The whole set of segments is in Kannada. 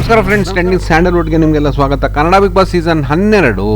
ನಮಸ್ಕಾರ ಫ್ರೆಂಡ್ಸ್ ಟ್ರೆಂಡಿಂಗ್ ಸ್ಯಾಂಡಲ್ವುಡ್ಗೆ ನಿಮಗೆಲ್ಲ ಸ್ವಾಗತ. ಕನ್ನಡ ಬಿಗ್ ಬಾಸ್ ಸೀಸನ್ ಹನ್ನೆರಡು.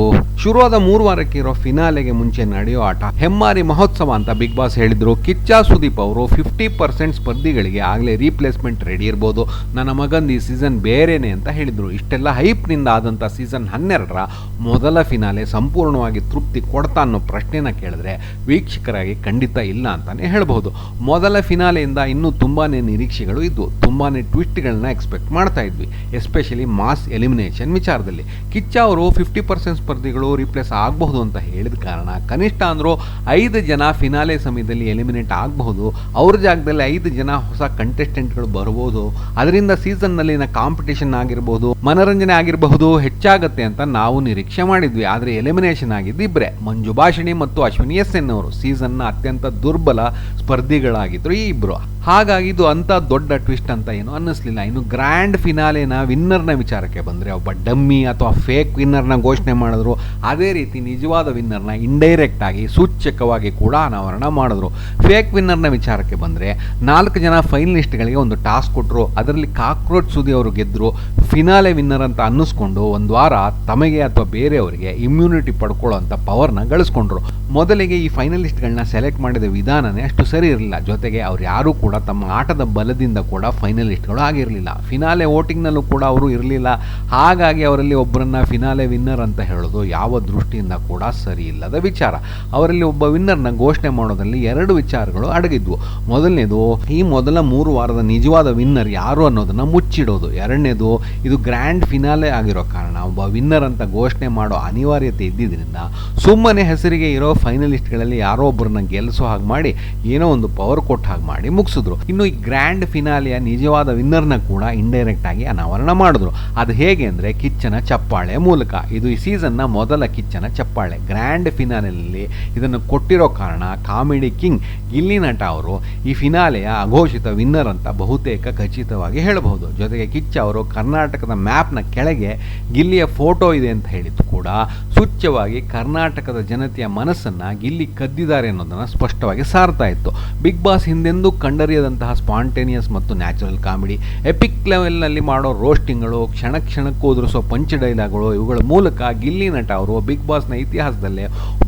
ಶುರುವಾದ ಮೂರು ವಾರಕ್ಕೆ ಇರೋ ಫಿನಾಲೆಗೆ ಮುಂಚೆ ನಡೆಯೋ ಆಟ ಹೆಮ್ಮಾರಿ ಮಹೋತ್ಸವ ಅಂತ ಬಿಗ್ ಬಾಸ್ ಹೇಳಿದ್ರು. ಕಿಚ್ಚ ಸುದೀಪ್ ಅವರು ಫಿಫ್ಟಿ ಪರ್ಸೆಂಟ್ ಸ್ಪರ್ಧಿಗಳಿಗೆ ಆಗಲೇ ರೀಪ್ಲೇಸ್ಮೆಂಟ್ ರೆಡಿ ಇರ್ಬೋದು. ನನ್ನ ಮಗಂದು ಈ ಸೀಸನ್ ಬೇರೆನೆ ಅಂತ ಹೇಳಿದರು. ಇಷ್ಟೆಲ್ಲ ಹೈಪ್ನಿಂದ ಆದಂಥ ಸೀಸನ್ ಹನ್ನೆರಡರ ಮೊದಲ ಫಿನಾಲೆ ಸಂಪೂರ್ಣವಾಗಿ ತೃಪ್ತಿ ಕೊಡ್ತಾ ಅನ್ನೋ ಪ್ರಶ್ನೆನ ಕೇಳಿದ್ರೆ ವೀಕ್ಷಕರಾಗಿ ಖಂಡಿತ ಇಲ್ಲ ಅಂತಾನೆ ಹೇಳ್ಬೋದು. ಮೊದಲ ಫಿನಾಲೆಯಿಂದ ಇನ್ನೂ ತುಂಬಾ ನಿರೀಕ್ಷೆಗಳು ಇದ್ವು. ತುಂಬಾ ಟ್ವಿಸ್ಟ್ಗಳನ್ನ ಎಕ್ಸ್ಪೆಕ್ಟ್ ಮಾಡ್ತಾ ಇದ್ವಿ. ಎಸ್ಪೆಷಲಿ ಮಾಸ್ ಎಲಿಮಿನೇಷನ್ ವಿಚಾರದಲ್ಲಿ. ಕಿಚ್ಚ ಅವರು ಫಿಫ್ಟಿ ಪರ್ಸೆಂಟ್ ಸ್ಪರ್ಧಿಗಳು ರಿಪ್ಲೇಸ್ ಆಗಬಹುದು ಅಂತ ಹೇಳಿದ ಕಾರಣ ಕನಿಷ್ಠ ಅಂದರೂ ಐದು ಜನ ಫಿನಾಲೆ ಸಮಯದಲ್ಲಿ ಎಲಿಮಿನೇಟ್ ಆಗಬಹುದು. ಅವ್ರ ಜಾಗದಲ್ಲಿ ಐದು ಜನ ಹೊಸ ಕಂಟೆಸ್ಟೆಂಟ್ಗಳು ಬರ್ಬೋದು. ಅದರಿಂದ ಸೀಸನ್ನಲ್ಲಿನ ಕಾಂಪಿಟೇಷನ್ ಆಗಿರ್ಬೋದು, ಮನರಂಜನೆ ಆಗಿರಬಹುದು ಹೆಚ್ಚಾಗತ್ತೆ ಅಂತ ನಾವು ನಿರೀಕ್ಷೆ ಮಾಡಿದ್ವಿ. ಆದರೆ ಎಲಿಮಿನೇಷನ್ ಆಗಿದ್ದು ಇಬ್ಬರೇ ಮಂಜು ಭಾಷಿಣಿ ಮತ್ತು ಅಶ್ವಿನಿ ಎಸ್ ಎನ್ ಅವರು. ಸೀಸನ್ನ ಅತ್ಯಂತ ದುರ್ಬಲ ಸ್ಪರ್ಧಿಗಳಾಗಿದ್ದರು ಈ ಇಬ್ಬರು ಹಾಗಾಗಿ ಇದು ಅಂಥ ದೊಡ್ಡ ಟ್ವಿಸ್ಟ್ ಅಂತ ಏನು ಅನ್ನಿಸ್ಲಿಲ್ಲ. ಇನ್ನು ಗ್ರ್ಯಾಂಡ್ ಫಿನಾಲೆನ ವಿನ್ನರ್ನ ವಿಚಾರಕ್ಕೆ ಬಂದರೆ, ಒಬ್ಬ ಡಮ್ಮಿ ಅಥವಾ ಫೇಕ್ ವಿನ್ನರ್ನ ಘೋಷಣೆ ಮಾಡಿದ್ರು, ಅದೇ ರೀತಿ ನಿಜವಾದ ವಿನ್ನರ್ನ ಇಂಡೈರೆಕ್ಟ್ ಆಗಿ ಸೂಚಕವಾಗಿ ಕೂಡ ಅನಾವರಣ ಮಾಡಿದ್ರು. ಫೇಕ್ ವಿನ್ನರ್ನ ವಿಚಾರಕ್ಕೆ ಬಂದರೆ, ನಾಲ್ಕು ಜನ ಫೈನಲಿಸ್ಟ್ಗಳಿಗೆ ಒಂದು ಟಾಸ್ಕ್ ಕೊಟ್ಟರು ಅದರಲ್ಲಿ ಕಾಕ್ರೋಚ್ ಸುದಿ ಅವರು ಗೆದ್ದರು ಫಿನಾಲೆ ವಿನ್ನರ್ ಅಂತ ಅನ್ನಿಸ್ಕೊಂಡು ಒಂದು ವಾರ ತಮಗೆ ಅಥವಾ ಬೇರೆಯವರಿಗೆ ಇಮ್ಯುನಿಟಿ ಪಡ್ಕೊಳ್ಳೋ ಅಂಥ ಪವರ್ನ ಗಳಿಸ್ಕೊಂಡ್ರು. ಮೊದಲಿಗೆ ಈ ಫೈನಲಿಸ್ಟ್ಗಳನ್ನ ಸೆಲೆಕ್ಟ್ ಮಾಡಿದ ವಿಧಾನನೇ ಅಷ್ಟು ಸರಿ ಇರಲಿಲ್ಲ. ಜೊತೆಗೆ ಅವ್ರು ಯಾರೂ ಕೂಡ ತಮ್ಮ ಆಟದ ಬಲದಿಂದ ಕೂಡ ಫೈನಲಿಸ್ಟ್ಗಳು ಆಗಿರಲಿಲ್ಲ. ಫಿನಾಲೆ ವೋಟಿಂಗ್ನಲ್ಲೂ ಕೂಡ ಅವರು ಇರಲಿಲ್ಲ. ಹಾಗಾಗಿ ಅವರಲ್ಲಿ ಒಬ್ಬರನ್ನು ಫಿನಾಲೆ ವಿನ್ನರ್ ಅಂತ ಹೇಳೋದು ಯಾವ ದೃಷ್ಟಿಯಿಂದ ಕೂಡ ಸರಿ ಇಲ್ಲದ ವಿಚಾರ. ಅವರಲ್ಲಿ ಒಬ್ಬ ವಿನ್ನರ್ನ ಘೋಷಣೆ ಮಾಡೋದ್ರಲ್ಲಿ ಎರಡು ವಿಚಾರಗಳು ಅಡಗಿದ್ವು. ಮೊದಲನೇದು, ಈ ಮೊದಲ ಮೂರು ವಾರದ ನಿಜವಾದ ವಿನ್ನರ್ ಯಾರು ಅನ್ನೋದನ್ನ ಮುಚ್ಚಿಡೋದು. ಎರಡನೇದು, ಇದು ಗ್ರ್ಯಾಂಡ್ ಫಿನಾಲೆ ಆಗಿರೋ ಕಾರಣ ಒಬ್ಬ ವಿನ್ನರ್ ಅಂತ ಘೋಷಣೆ ಮಾಡೋ ಅನಿವಾರ್ಯತೆ ಇದ್ದಿದ್ದರಿಂದ ಸುಮ್ಮನೆ ಹೆಸರಿಗೆ ಇರೋ ಫೈನಲಿಸ್ಟ್ಗಳಲ್ಲಿ ಯಾರೋ ಒಬ್ಬರನ್ನ ಗೆಲ್ಲಿಸೋ ಹಾಗೆ ಮಾಡಿ, ಏನೋ ಒಂದು ಪವರ್ ಕೊಟ್ಟ ಹಾಗೆ ಮಾಡಿ ಮುಗಿಸಿದ್ರು. ಇನ್ನು ಈ ಗ್ರ್ಯಾಂಡ್ ಫಿನಾಲೆಯ ನಿಜವಾದ ವಿನ್ನರ್ನ ಕೂಡ ಇಂಡೈರೆಕ್ಟ್ ಆಗಿ ಅನಾವರಣ ಮಾಡಿದ್ರು. ಅದು ಹೇಗೆ ಅಂದರೆ ಕಿಚ್ಚನ ಚಪ್ಪಾಳೆ ಮೂಲಕ. ಇದು ಈ ಸೀಸನ್ನ ಮೊದಲ ಕಿಚ್ಚನ ಚಪ್ಪಾಳೆ. ಗ್ರ್ಯಾಂಡ್ ಫಿನಾಲೆಯಲ್ಲಿ ಇದನ್ನು ಕೊಟ್ಟಿರೋ ಕಾರಣ ಕಾಮಿಡಿ ಕಿಂಗ್ ಗಿಲ್ಲಿ ನಟ ಅವರು ಈ ಫಿನಾಲೆಯ ಅಘೋಷಿತ ವಿನ್ನರ್ ಅಂತ ಬಹುತೇಕ ಖಚಿತವಾಗಿ ಹೇಳಬಹುದು. ಜೊತೆಗೆ ಕಿಚ್ಚ ಅವರು ಕರ್ನಾಟಕದ ಮ್ಯಾಪ್ನ ಕೆಳಗೆ ಗಿಲ್ಲಿಯ ಫೋಟೋ ಇದೆ ಅಂತ ಹೇಳಿದ್ದು ಕೂಡ ಸೂಚ್ಯವಾಗಿ ಕರ್ನಾಟಕದ ಜನತೆಯ ಮನಸ್ಸನ್ನು ಗಿಲ್ಲಿ ಕದ್ದಿದ್ದಾರೆ ಅನ್ನೋದನ್ನು ಸ್ಪಷ್ಟವಾಗಿ ಸಾರ್ತಾ ಇತ್ತು. ಬಿಗ್ ಬಾಸ್ ಹಿಂದೆಂದೂ ಕಂಡರಿಯದಂತಹ ಸ್ಪಾಂಟೇನಿಯಸ್ ಮತ್ತು ನ್ಯಾಚುರಲ್ ಕಾಮಿಡಿ, ಎಪಿಕ್ ಲೆವೆಲ್ನಲ್ಲಿ ಮಾಡೋ ರೋಸ್ಟಿಂಗ್ಗಳು, ಕ್ಷಣ ಕ್ಷಣಕ್ಕೂ ಉದುರಿಸೋ ಪಂಚ ಡೈಲಾಗ್ಗಳು, ಇವುಗಳ ಮೂಲಕ ಗಿಲ್ಲಿ ನಟ ಅವರು ಬಿಗ್ ಬಾಸ್ನ ಇತಿಹಾಸದಲ್ಲೇ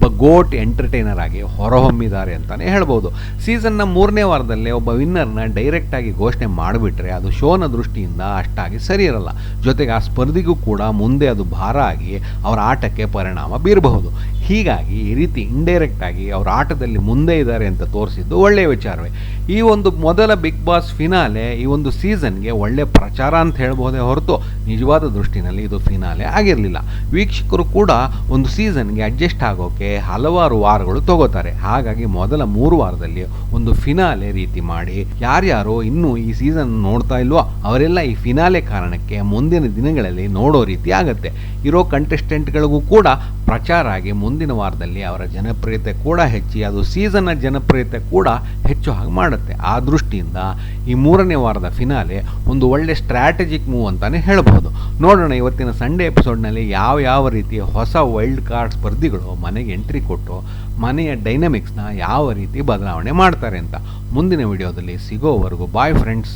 ಗೋಟ್ ಎಂಟರ್ಟೈನರ್ ಆಗಿ ಹೊರಹೊಮ್ಮಿದ್ದಾರೆ ಅಂತಲೇ ಹೇಳ್ಬೋದು. ಸೀಸನ್ನ ಮೂರನೇ ವಾರದಲ್ಲೇ ಒಬ್ಬ ವಿನ್ನರ್ನ ಡೈರೆಕ್ಟಾಗಿ ಘೋಷಣೆ ಮಾಡಿಬಿಟ್ರೆ ಅದು ಶೋನ ದೃಷ್ಟಿಯಿಂದ ಅಷ್ಟಾಗಿ ಸರಿ ಇರಲ್ಲ. ಜೊತೆಗೆ ಆ ಸ್ಪರ್ಧಿಗೂ ಕೂಡ ಮುಂದೆ ಅದು ಭಾರ ಆಗಿ ಅವರ ಆಟಕ್ಕೆ ಪರಿಣಾಮ ಬೀರಬಹುದು. ಹೀಗಾಗಿ ಈ ರೀತಿ ಇಂಡೈರೆಕ್ಟಾಗಿ ಅವರ ಆಟದಲ್ಲಿ ಮುಂದೆ ಇದ್ದಾರೆ ಅಂತ ತೋರಿಸಿದ್ದು ಒಳ್ಳೆಯ ವಿಚಾರವೇ. ಈ ಒಂದು ಮೊದಲ ಬಿಗ್ ಬಾಸ್ ಫಿನಾಲೆ ಈ ಒಂದು ಸೀಸನ್ಗೆ ಒಳ್ಳೆ ಪ್ರಚಾರ ಅಂತ ಹೇಳ್ಬೋದೇ ಹೊರತು ನಿಜವಾದ ದೃಷ್ಟಿನಲ್ಲಿ ಇದು ಫಿನಾಲೆ ಆಗಿರಲಿಲ್ಲ. ವೀಕ್ಷಕರು ಕೂಡ ಒಂದು ಸೀಸನ್ಗೆ ಅಡ್ಜಸ್ಟ್ ಆಗೋಕೆ ಹಲವಾರು ವಾರಗಳು ತಗೋತಾರೆ. ಹಾಗಾಗಿ ಮೊದಲ ಮೂರು ವಾರದಲ್ಲಿ ಒಂದು ಫಿನಾಲೆ ರೀತಿ ಮಾಡಿ, ಯಾರ್ಯಾರು ಇನ್ನೂ ಈ ಸೀಸನ್ ನೋಡ್ತಾ ಇಲ್ವೋ ಅವರೆಲ್ಲ ಈ ಫಿನಾಲೆ ಕಾರಣಕ್ಕೆ ಮುಂದಿನ ದಿನಗಳಲ್ಲಿ ನೋಡೋ ರೀತಿ ಆಗತ್ತೆ. ಇರೋ ಕಂಟೆಸ್ಟೆಂಟ್ಗಳಿಗೂ ಕೂಡ ಪ್ರಚಾರ ಆಗಿ ಮುಂದಿನ ವಾರದಲ್ಲಿ ಅವರ ಜನಪ್ರಿಯತೆ ಕೂಡ ಹೆಚ್ಚಿ, ಅದು ಸೀಸನ್ನ ಜನಪ್ರಿಯತೆ ಕೂಡ ಹೆಚ್ಚು ಹಾಗೆ ಮಾಡುತ್ತೆ. ಆ ದೃಷ್ಟಿಯಿಂದ ಈ ಮೂರನೇ ವಾರದ ಫಿನಾಲೆ ಒಂದು ಒಳ್ಳೆ ಸ್ಟ್ರಾಟಜಿಕ್ ಮೂವ್ ಅಂತಾನೆ ಹೇಳಬಹುದು ನೋಡೋಣ ಇವತ್ತಿನ ಸಂಡೇ ಎಪಿಸೋಡ್ನಲ್ಲಿ ಯಾವ ಯಾವ ರೀತಿಯ ಹೊಸ ವೈಲ್ಡ್ ಕಾರ್ಡ್ ಸ್ಪರ್ಧಿಗಳು ಮನೆಗೆ ಎಂಟ್ರಿ ಕೊಟ್ಟು ಮನೆಯ ಡೈನಮಿಕ್ಸ್ನ ಯಾವ ರೀತಿ ಬದಲಾವಣೆ ಮಾಡ್ತಾರೆ ಅಂತ ಮುಂದಿನ ವಿಡಿಯೋದಲ್ಲಿ ಸಿಗೋವರೆಗೂ ಬಾಯ್ ಫ್ರೆಂಡ್ಸ್